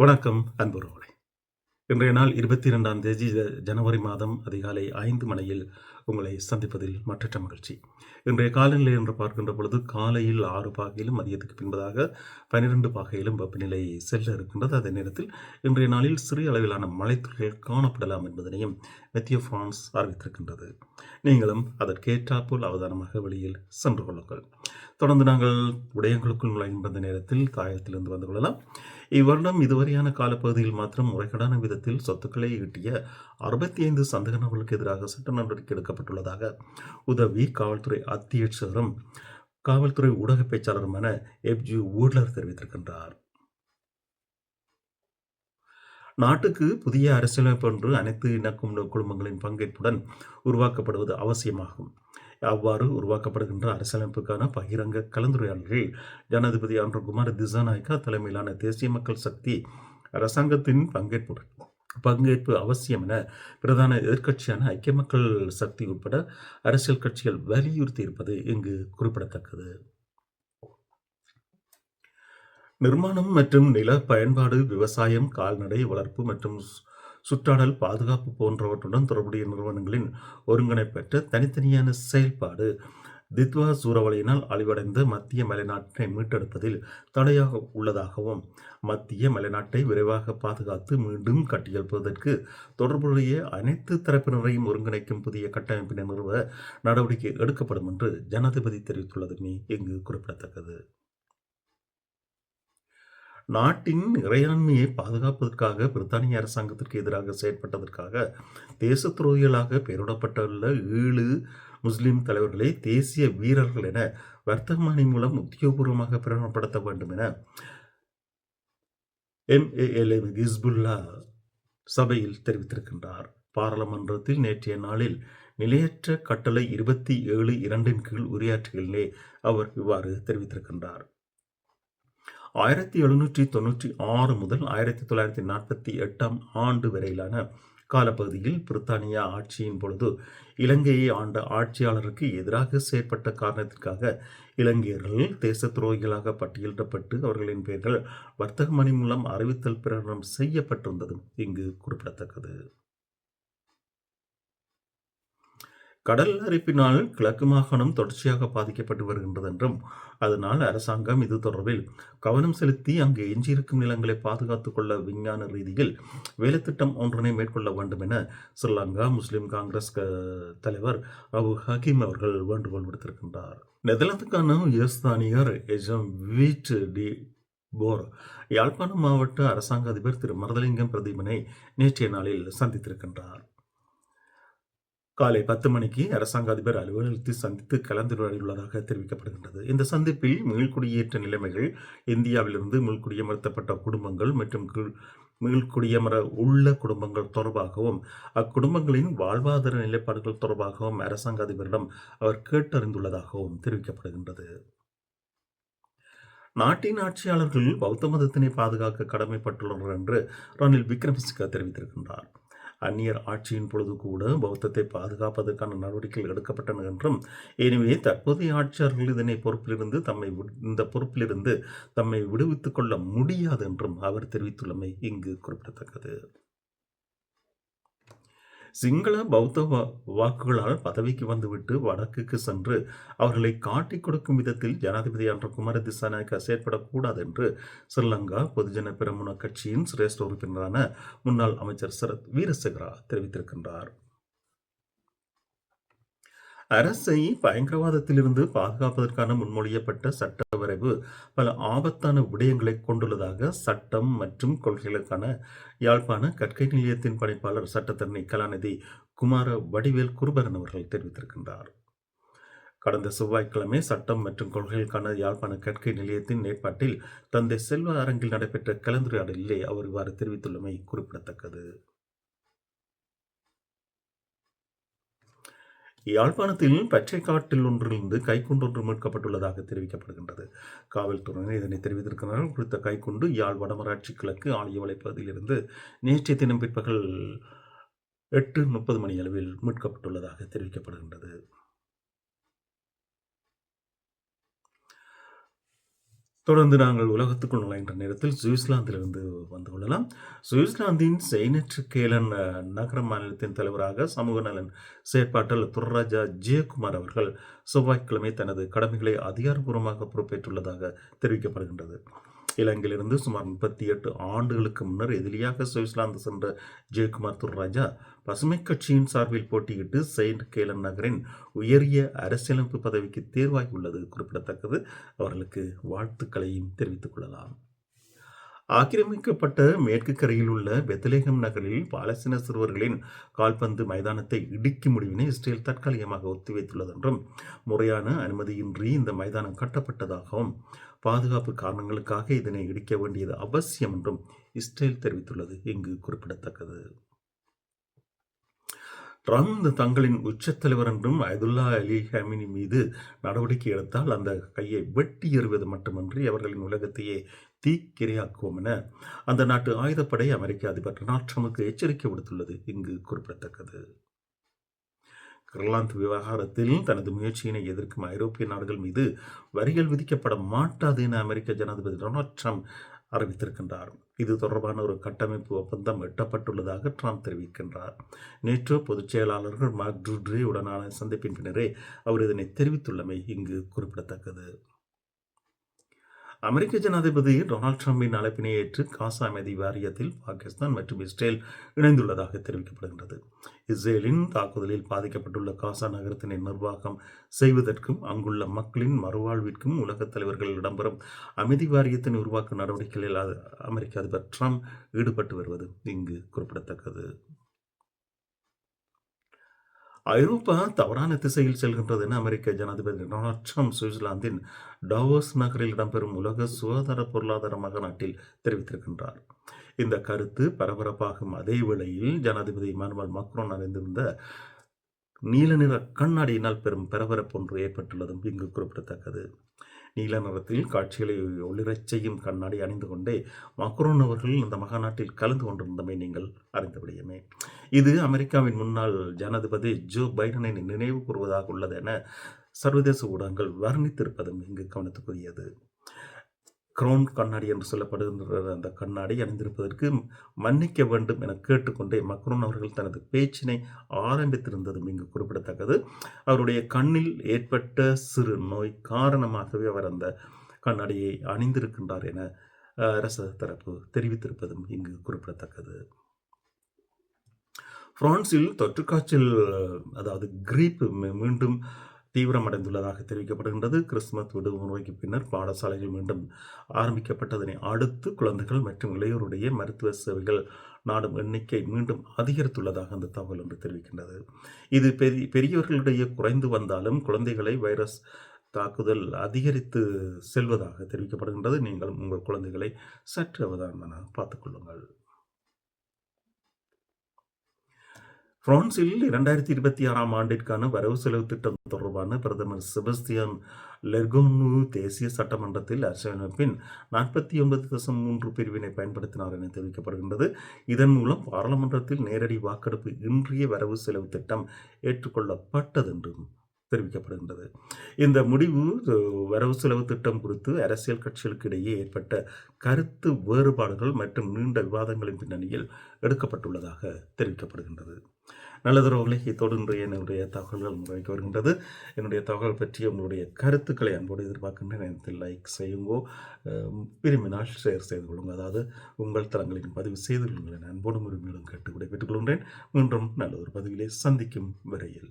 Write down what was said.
வணக்கம் அன்புறவுகளே இன்றைய நாள் இருபத்தி இரண்டாம் தேதி ஜனவரி மாதம் அதிகாலை ஐந்து மணியில் உங்களை சந்திப்பதில் மற்றற்ற மகிழ்ச்சி. இன்றைய காலநிலை என்று பார்க்கின்ற பொழுது காலையில் ஆறு பாகையிலும் மதியத்துக்கு பின்பதாக பன்னிரண்டு பாகையிலும் வெப்பநிலை செல்ல இருக்கின்றது. அதே நேரத்தில் இன்றைய நாளில் சிறிய அளவிலான மழைத்துறைகள் காணப்படலாம் என்பதனையும் மெத்திய பிரான்ஸ் அறிவித்திருக்கின்றது. நீங்களும் அதற்கேற்றாற்போல் அவதானமாக வெளியில் சென்று கொள்ளுங்கள். தொடர்ந்து நாங்கள் உடையங்களுக்குள் நுழைகின்ற நேரத்தில் தாயத்திலிருந்து வந்து கொள்ளலாம். இவ்வருடம் இதுவரையான காலப்பகுதியில் மாத்திரம் முறைகேடான விதத்தில் சொத்துக்களை ஈட்டிய அறுபத்தி ஐந்து சந்தேக நபர்களுக்கு எதிராக சட்ட நடவடிக்கை எடுக்கப்பட்டுள்ளதாக உதவி காவல்துறை அத்தியட்சரும் காவல்துறை ஊடக பேச்சாளருமான எப்ஜி ஊட்லர் தெரிவித்திருக்கின்றார். நாட்டுக்கு புதிய அரசியலமைப்பு ஒன்று அனைத்து இனக்கும் குடும்பங்களின் பங்கேற்புடன் உருவாக்கப்படுவது அவசியமாகும். அவ்வாறு உருவாக்கப்படுகின்ற அரசியலமைப்புக்கான பகிரங்க கலந்துரையாடல்கள். ஜனாதிபதி அன்று குமார திசாநாயக்கா தலைமையிலான தேசிய மக்கள் சக்தி அரசாங்கத்தின் பங்கேற்புடன் பங்கேற்பு அவசியம் என பிரதான எதிர்க்கட்சியான ஐக்கிய மக்கள் சக்தி உட்பட அரசியல் கட்சிகள் வலியுறுத்தி இருப்பது இங்கு குறிப்பிடத்தக்கது. நிர்மாணம் மற்றும் நில பயன்பாடு விவசாயம் கால்நடை வளர்ப்பு மற்றும் சுற்றாடல் பாதுகாப்பு போன்றவற்றுடன் தொடர்புடைய நிறுவனங்களின் ஒருங்கிணைப்பற்ற தனித்தனியான செயல்பாடு தித்வா சூறாவளியினால் அழிவடைந்த மத்திய மலைநாட்டை மீட்டெடுப்பதில் தடையாக உள்ளதாகவும் மத்திய மலைநாட்டை விரைவாக பாதுகாத்து மீண்டும் கட்டியெழுப்புவதற்கு தொடர்புடைய அனைத்து தரப்பினரையும் ஒருங்கிணைக்கும் புதிய கட்டமைப்பினை நிறுவ நடவடிக்கை எடுக்கப்படும் என்று ஜனாதிபதி தெரிவித்துள்ளதுமே இங்கு குறிப்பிடத்தக்கது. நாட்டின் இறையாண்மையை பாதுகாப்பதற்காக பிரித்தானிய அரசாங்கத்திற்கு எதிராக செயற்பட்டதற்காக தேச துரோகிகளாக பெயரிடப்பட்டுள்ள ஏழு முஸ்லிம் தலைவர்களை தேசிய வீரர்கள் என வர்த்தமானி மூலம் உத்தியோகபூர்வமாக பிரகடனப்படுத்த வேண்டும் என எம்ஏஎல்எம் ஹிஸ்புல்லா சபையில் தெரிவித்திருக்கின்றார். பாராளுமன்றத்தில் நேற்றைய நாளில் நிலையற்ற கட்டளை இருபத்தி ஏழு இரண்டின் கீழ் உரையாற்றுகளிலே அவர் இவ்வாறு தெரிவித்திருக்கின்றார். ஆயிரத்தி எழுநூற்றி தொண்ணூற்றி ஆறு முதல் ஆயிரத்தி தொள்ளாயிரத்தி நாற்பத்தி எட்டாம் ஆண்டு வரையிலான காலப்பகுதியில் பிரித்தானியா ஆட்சியின் பொழுது இலங்கையை ஆண்ட ஆட்சியாளருக்கு எதிராக செயற்பட்ட காரணத்திற்காக இலங்கையர்கள் தேச துரோகிகளாக பட்டியலிடப்பட்டு அவர்களின் பெயர்கள் வர்த்தக மணி மூலம் அறிவித்தல் பிரகடனம் செய்யப்பட்டிருந்ததும் இங்கு குறிப்பிடத்தக்கது. கடல் அரிப்பினால் கிழக்கு மாகாணம் தொடர்ச்சியாக பாதிக்கப்பட்டு வருகின்றது என்றும் அதனால் அரசாங்கம் இது தொடர்பில் கவனம் செலுத்தி அங்கு எஞ்சியிருக்கும் நிலங்களை பாதுகாத்துக் கொள்ள விஞ்ஞான ரீதியில் வேலைத்திட்டம் ஒன்றினை மேற்கொள்ள வேண்டும் என ஸ்ரீலங்கா முஸ்லிம் காங்கிரஸ் தலைவர் அபு ஹக்கீம் அவர்கள் வேண்டுகோள் விடுத்திருக்கின்றார். நெதர்லாந்துக்கான உயர்ஸ்தானியர் எஜம் வீட் டி போர் யாழ்ப்பாணம் மாவட்ட அரசாங்க அதிபர் திரு மரதலிங்கம் பிரதீபனை நேற்றைய நாளில் சந்தித்திருக்கின்றார். காலை பத்து மணிக்கு அரசாங்க அதிபர் அலுவலகத்தை சந்தித்து கலந்துரையாடியுள்ளதாக தெரிவிக்கப்படுகின்றது. இந்த சந்திப்பில் மீள்குடியேற்ற நிலைமைகள் இந்தியாவிலிருந்து மீள்குடியமர்த்தப்பட்ட குடும்பங்கள் மற்றும் மீள்குடியமர உள்ள குடும்பங்கள் தொடர்பாகவும் அக்குடும்பங்களின் வாழ்வாதார நிலைப்பாடுகள் தொடர்பாகவும் அரசாங்க அதிபரிடம் அவர் கேட்டறிந்துள்ளதாகவும் தெரிவிக்கப்படுகின்றது. நாட்டின் ஆட்சியாளர்கள் பௌத்த மதத்தினை பாதுகாக்க கடமைப்பட்டுள்ளனர் என்று ரணில் விக்ரமசிங்க தெரிவித்திருக்கின்றார். அந்நியர் ஆட்சியின் பொழுது கூட பௌத்தத்தை பாதுகாப்பதற்கான நடவடிக்கைகள் எடுக்கப்பட்டன என்றும் எனவே தற்போதைய ஆட்சியாளர்கள் இதனை பொறுப்பிலிருந்து தம்மை வி- இந்த பொறுப்பிலிருந்து தம்மை விடுவித்துக் கொள்ள முடியாது என்றும் அவர் தெரிவித்துள்ளமை இங்கு குறிப்பிடத்தக்கது. சிங்கள பௌத்த வாக்குகளால் பதவிக்கு வந்துவிட்டு வடக்குக்கு சென்று அவர்களை காட்டிக் கொடுக்கும் விதத்தில் ஜனாதிபதி என்ற குமார திசாநாயக்க செயற்படக்கூடாது என்று ஸ்ரீலங்கா பொதுஜன பெருமுன கட்சியின் சிரேஷ்ட உறுப்பினரான முன்னாள் அமைச்சர் சரத் வீரசேகரா தெரிவித்திருக்கின்றார். அரசை பயங்கரவாதத்திலிருந்து பாதுகாப்பதற்கான முன்மொழியப்பட்ட சட்ட வரைவு பல ஆபத்தான விடயங்களை கொண்டுள்ளதாக சட்டம் மற்றும் கொள்கைகளுக்கான யாழ்ப்பாண கற்கை நிலையத்தின் பணிப்பாளர் சட்டத்தரணி கலாநிதி குமார வடிவேல் குருபரன் அவர்கள் தெரிவித்திருக்கின்றார். கடந்த செவ்வாய்க்கிழமை சட்டம் மற்றும் கொள்கைகளுக்கான யாழ்ப்பாண கற்கை நிலையத்தின் ஏற்பாட்டில் தந்தை செல்வ அரங்கில் நடைபெற்ற கலந்துரையாடலிலே அவர் இவ்வாறு தெரிவித்துள்ளமை குறிப்பிடத்தக்கது. யாழ்ப்பாணத்தில் பச்சை காட்டில் ஒன்றிலிருந்து கைக்குண்டொன்று மீட்கப்பட்டுள்ளதாக தெரிவிக்கப்படுகின்றது. காவல்துறையினர் இதனை தெரிவித்திருக்கிறார்கள். குறித்த கைக்குண்டு யாழ் வடமராட்சி கிழக்கு ஆலய வலைப்பகுதியிலிருந்து நேற்றைய தினம் பிற்பகல் எட்டு முப்பது மணி அளவில் மீட்கப்பட்டுள்ளதாக தெரிவிக்கப்படுகின்றது. தொடர்ந்து நாங்கள் உலகத்துக்குள் நுழைகின்ற நேரத்தில் சுவிட்சர்லாந்திலிருந்து வந்து கொள்ளலாம். சுவிட்சர்லாந்தின் செயனற்று கேலன் நகர மாநிலத்தின் தலைவராக சமூக நலன் செயற்பாட்டில் துர்ராஜா ஜெயக்குமார் அவர்கள் செவ்வாய்க்கிழமை தனது கடமைகளை அதிகாரப்பூர்வமாக பொறுப்பேற்றுள்ளதாக தெரிவிக்கப்படுகின்றது. இலங்கையிலிருந்து சுமார் முப்பத்தி எட்டு ஆண்டுகளுக்கு முன்னர் எதிரியாக சுவிட்சர்லாந்து சென்ற ஜெயக்குமார் துர்ராஜா பசுமை கட்சியின் சார்பில் போட்டியிட்டு செயின்ட் கேலன் நகரின் உயரிய அரசியலமைப்பு பதவிக்கு தேர்வாகியுள்ளது குறிப்பிடத்தக்கது. அவர்களுக்கு வாழ்த்துக்களையும் தெரிவித்துக் கொள்ளலாம். ஆக்கிரமிக்கப்பட்ட மேற்கு கரையில் உள்ள பெத்தலேகம் நகரில் பாலஸ்தீன சிறுவர்களின் கால்பந்து மைதானத்தை இடிக்கும் முடிவினை இஸ்ரேல் தற்காலிகமாக ஒத்திவைத்துள்ளது என்றும் முறையான அனுமதியின்றி இந்த மைதானம் கட்டப்பட்டதாகவும் பாதுகாப்பு காரணங்களுக்காக இதனை இடிக்க வேண்டியது அவசியம் என்றும் இஸ்ரேல் தெரிவித்துள்ளது. இங்கு குறிப்பிடத்தக்கது. ட்ரம்ப் தங்களின் உச்ச தலைவர் என்றும் அயதுல்லா அலி ஹமினி மீது நடவடிக்கை எடுத்தால் அந்த கையை வெட்டி எறிவது மட்டுமின்றி அவர்களின் உலகத்தையே தீக்கிரையாக்குவோம் என அந்த நாட்டு ஆயுதப்படை அமெரிக்க அதிபர் டொனால்ட் ட்ரம்புக்கு எச்சரிக்கை விடுத்துள்ளது. இங்கு குறிப்பிடத்தக்கது. கிர்லாந்து விவகாரத்தில் தனது முயற்சியினை எதிர்க்கும் ஐரோப்பிய நாடுகள் மீது வரிகள் விதிக்கப்பட மாட்டாது என அமெரிக்க ஜனாதிபதி டொனால்ட் ட்ரம்ப் அறிவித்திருக்கின்றார். இது தொடர்பான ஒரு கட்டமைப்பு ஒப்பந்தம் எட்டப்பட்டுள்ளதாக ட்ரம்ப் தெரிவிக்கின்றார். நேற்று பொதுச் செயலாளர்கள் மார்க் ட்ரூட்ரே உடனான சந்திப்பின் பின்னரே அவர் இதனை தெரிவித்துள்ளமை இங்கு குறிப்பிடத்தக்கது. அமெரிக்க ஜனாதிபதி டொனால்ட் ட்ரம்பின் அழைப்பினை ஏற்று காசா அமைதி வாரியத்தில் பாகிஸ்தான் மற்றும் இஸ்ரேல் இணைந்துள்ளதாக தெரிவிக்கப்படுகின்றது. இஸ்ரேலின் தாக்குதலில் பாதிக்கப்பட்டுள்ள காசா நகரத்தினை நிர்வாகம் செய்வதற்கும் அங்குள்ள மக்களின் மறுவாழ்விற்கும் உலகத் தலைவர்கள் இடம்பெறும் அமைதி வாரியத்தின் உருவாக்க நடவடிக்கைகளில் அமெரிக்க அதிபர் ட்ரம்ப் ஈடுபட்டு வருவது இங்கு குறிப்பிடத்தக்கது. ஐரோப்பா தவறான திசையில் செல்கின்றது என அமெரிக்க ஜனாதிபதி டொனால்ட் ட்ரம்ப் சுவிட்சர்லாந்தின் டாவோஸ் நகரில் இடம்பெறும் உலக சுகாதார பொருளாதார மகநாட்டில் தெரிவித்திருக்கின்றார். இந்த கருத்து பரபரப்பாகும். அதே வேளையில் ஜனாதிபதி மனுவல் மக்ரோன் அறிந்திருந்த நீல நிற கண்ணாடியினால் பெரும் பரபரப்பு ஒன்று ஏற்பட்டுள்ளதும் இங்கு குறிப்பிடத்தக்கது. நீல நிறத்தில் காட்சிகளை ஒளிரச் செய்யும் கண்ணாடி அணிந்து கொண்டே மக்ரோன் அவர்கள் இந்த மகாநாட்டில் கலந்து கொண்டிருந்தமை நீங்கள் அறிந்தபடியுமே. இது அமெரிக்காவின் முன்னாள் ஜனாதிபதி ஜோ பைடனை நினைவு கூறுவதாக உள்ளது என சர்வதேச ஊடகங்கள் வர்ணித்திருப்பதும் இங்கு கவனத்துக்குரியது. க்ரோன் கண்ணாடி என்று சொல்லப்படுகின்ற அந்த கண்ணாடி அணிந்திருப்பதற்கு மன்னிக்க வேண்டும் என கேட்டுக்கொண்டே மக்ரோன் அவர்கள் தனது பேச்சினை ஆரம்பித்திருந்ததும் இங்கு குறிப்பிடத்தக்கது. அவருடைய கண்ணில் ஏற்பட்ட சிறு நோய் காரணமாகவே அவர் அந்த கண்ணாடியை அணிந்திருக்கின்றார் என அரசு தரப்பு தெரிவித்திருப்பதும் இங்கு குறிப்பிடத்தக்கது. பிரான்சில் தொற்றுக்காய்ச்சல் அதாவது கிரீப் மீ- மீண்டும் தீவிரமடைந்துள்ளதாக தெரிவிக்கப்படுகின்றது. கிறிஸ்துமஸ் விடுமுறைக்கு பின்னர் பாடசாலைகள் மீண்டும் ஆரம்பிக்கப்பட்டதனை அடுத்து குழந்தைகள் மற்றும் இளையோருடைய மருத்துவ சேவைகள் நாடும் எண்ணிக்கை மீண்டும் அதிகரித்துள்ளதாக அந்த தகவல் ஒன்று தெரிவிக்கின்றது. இது பெரிய பெரியவர்களிடையே குறைந்து வந்தாலும் குழந்தைகளை வைரஸ் தாக்குதல் அதிகரித்து செல்வதாக தெரிவிக்கப்படுகின்றது. நீங்கள் உங்கள் குழந்தைகளை சற்று அவதானமாக பார்த்துக்கொள்ளுங்கள் கொள்ளுங்கள் பிரான்சில் இரண்டாயிரத்தி இருபத்தி ஆறாம் ஆண்டிற்கான வரவு செலவு திட்டம் தொடர்பான பிரதமர் செபஸ்தியான் லெர்கோனு தேசிய சட்டமன்றத்தில் அரசியலமைப்பின் நாற்பத்தி ஒன்பது தசம் மூன்று பிரிவினை பயன்படுத்தினார் என தெரிவிக்கப்படுகின்றது. இதன் மூலம் பாராளுமன்றத்தில் நேரடி வாக்கெடுப்பு இன்றைய வரவு செலவு திட்டம் ஏற்றுக்கொள்ளப்பட்டது என்றும் தெரிவிக்கப்படுகின்றது. இந்த முடிவு வரவு செலவு திட்டம் குறித்து அரசியல் கட்சிகளுக்கு இடையே ஏற்பட்ட கருத்து வேறுபாடுகள் மற்றும் நீண்ட விவாதங்களின் பின்னணியில் எடுக்கப்பட்டுள்ளதாக தெரிவிக்கப்படுகின்றது. நல்லதுறவுகளை இத்தோடு இன்றைய என்னுடைய தகவல்கள் முறைக்கு வருகின்றது. என்னுடைய தகவல் பற்றி உங்களுடைய கருத்துக்களை அன்போடு எதிர்பார்க்கின்ற நேரத்தில் லைக் செய்யுங்கோ. விரும்பினால் ஷேர் செய்து கொள்ளுங்கள். அதாவது உங்கள் தளங்களின் பதிவு செய்து கொள்ளுங்கள் அன்போடும் உரிமையோடும் கேட்டு விடைபெற்றுக் கொள்கின்றேன். மீண்டும் நல்ல ஒரு பதிவிலே சந்திக்கும் வரையில்.